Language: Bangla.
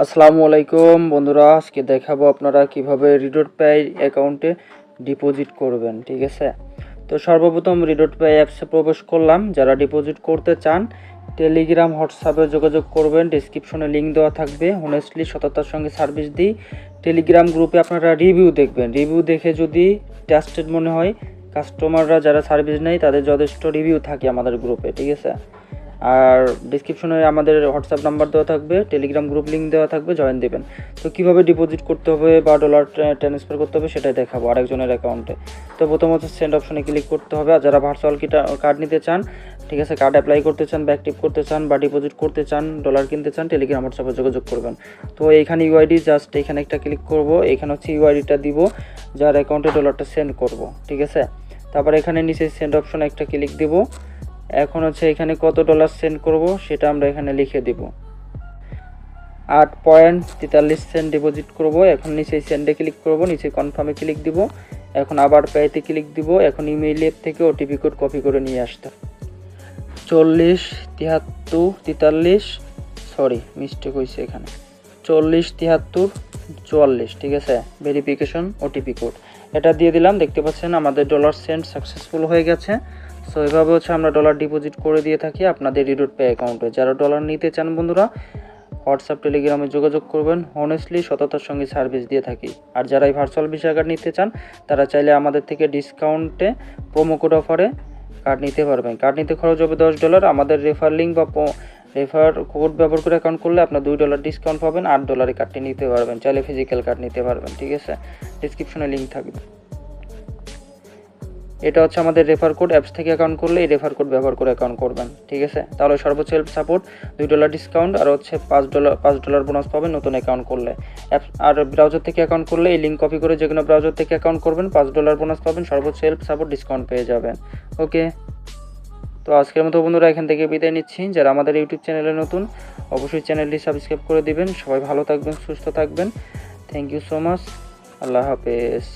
আসসালামু আলাইকুম বন্ধুরা, আজকে দেখাবো আপনারা কীভাবে রিডোট পে অ্যাকাউন্টে ডিপোজিট করবেন, ঠিক আছে? তো সর্বপ্রথম রিডোট পে অ্যাপসে প্রবেশ করলাম। যারা ডিপোজিট করতে চান, টেলিগ্রাম, হোয়াটসঅ্যাপে যোগাযোগ করবেন। ডিসক্রিপশনে লিঙ্ক দেওয়া থাকবে। হনেস্টলি সততার সঙ্গে সার্ভিস দিই। টেলিগ্রাম গ্রুপে আপনারা রিভিউ দেখবেন। রিভিউ দেখে যদি ট্রাস্টেড মনে হয় কাস্টমাররা যারা সার্ভিস নেয়, তাদের যথেষ্ট রিভিউ থাকে আমাদের গ্রুপে, ঠিক আছে? আর ডিসক্রিপশনে আমাদের হোয়াটসঅ্যাপ নাম্বার দেওয়া থাকবে টেলিগ্রাম গ্রুপ লিঙ্ক দেওয়া থাকবে জয়েন দেবেন। তো কীভাবে ডিপোজিট করতে হবে বা ডলার ট্রান্সফার করতে হবে সেটাই দেখাবো আরেকজনের অ্যাকাউন্টে তো প্রথমত সেন্ড অপশনে ক্লিক করতে হবে আর যারা ভার্চুয়াল কার্ড নিতে চান, ঠিক আছে কার্ড অ্যাপ্লাই করতে চান বা অ্যাক্টিভ করতে চান বা ডিপোজিট করতে চান ডলার কিনতে চান টেলিগ্রাম হোয়াটসঅ্যাপে যোগাযোগ করবেন। তো এইখানে ইউআইডি জাস্ট এখানে একটা ক্লিক করব, এখানে হচ্ছে ইউআইডিটা দিব, যার অ্যাকাউন্টে ডলারটা সেন্ড করব, ঠিক আছে? তারপর এখানে নিচে সেন্ড অপশনে একটা ক্লিক দিব। এখন হচ্ছে এখানে কত ডলার সেন্ড করব সেটা আমরা এখানে লিখে দিব। আট পয়েন্ট তেতাল্লিশ সেন্ট ডিপোজিট করব, এখন নিচে সেন্ডে ক্লিক করব, নিচে কনফার্মে ক্লিক দিব, এখন আবার পেতে ক্লিক দিব, এখন ইমেইল অ্যাপ থেকে ওটিপি কোড কপি করে নিয়ে আসতে। চল্লিশ তিয়াত্তর তেতাল্লিশ সরি মিস্টেক হয়েছে এখানে। চল্লিশ তিয়াত্তর চুয়াল্লিশ, ঠিক আছে? ভেরিফিকেশন ওটিপি কোড এটা দিয়ে দিলাম, দেখতে পাচ্ছেন আমাদের ডলার সেন্ড সাকসেসফুল হয়ে গেছে। সো এভাবে হচ্ছে আমরা ডলার ডিপোজিট করে দিয়ে থাকি আপনাদের রিডোট পে অ্যাকাউন্টে যারা ডলার নিতে চান বন্ধুরা হোয়াটসঅ্যাপ টেলিগ্রামে যোগাযোগ করবেন। হনেস্টলি সততার সঙ্গে সার্ভিস দিয়ে থাকি। আর যারা এই ভার্চুয়াল ভিসা কার্ড নিতে চান, তারা চাইলে আমাদের থেকে ডিসকাউন্টে প্রোমো কোড অফারে কার্ড নিতে পারবেন। কার্ড নিতে খরচ হবে দশ ডলার আমাদের রেফার লিঙ্ক বা রেফার কোড ব্যবহার করে অ্যাকাউন্ট করলে আপনার দুই ডলার ডিসকাউন্ট পাবেন। আট ডলারে কার্ডটি নিতে পারবেন। চাইলে ফিজিক্যাল কার্ড নিতে পারবেন। ঠিক আছে? ডিসক্রিপশনে লিঙ্ক থাকবে। এটা হচ্ছে আমাদের রেফার কোড অ্যাপস থেকে অ্যাকাউন্ট করলে এই রেফার কোড ব্যবহার করে অ্যাকাউন্ট করবেন, ঠিক আছে? তাহলে সর্বোচ্চ হেল্প সাপোর্ট দুই ডলার ডিসকাউন্ট আর হচ্ছে পাঁচ ডলার পাঁচ ডলার বোনাস পাবেন নতুন অ্যাকাউন্ট করলে। অ্যাপস আর ব্রাউজার থেকে অ্যাকাউন্ট করলে এই লিঙ্ক কপি করে যে কোনো ব্রাউজার থেকে অ্যাকাউন্ট করবেন, পাঁচ ডলার বোনাস পাবেন, সর্বোচ্চ হেল্প সাপোর্ট ডিসকাউন্ট পেয়ে যাবেন ওকে তো আজকের মতো বন্ধুরা, এখান থেকে বিদায় নিচ্ছি। যারা আমাদের ইউটিউব চ্যানেলে নতুন, অবশ্যই চ্যানেলটি সাবস্ক্রাইব করে দিবেন। সবাই ভালো থাকবেন, সুস্থ থাকবেন। থ্যাংক ইউ সো মাচ আল্লাহ হাফেজ।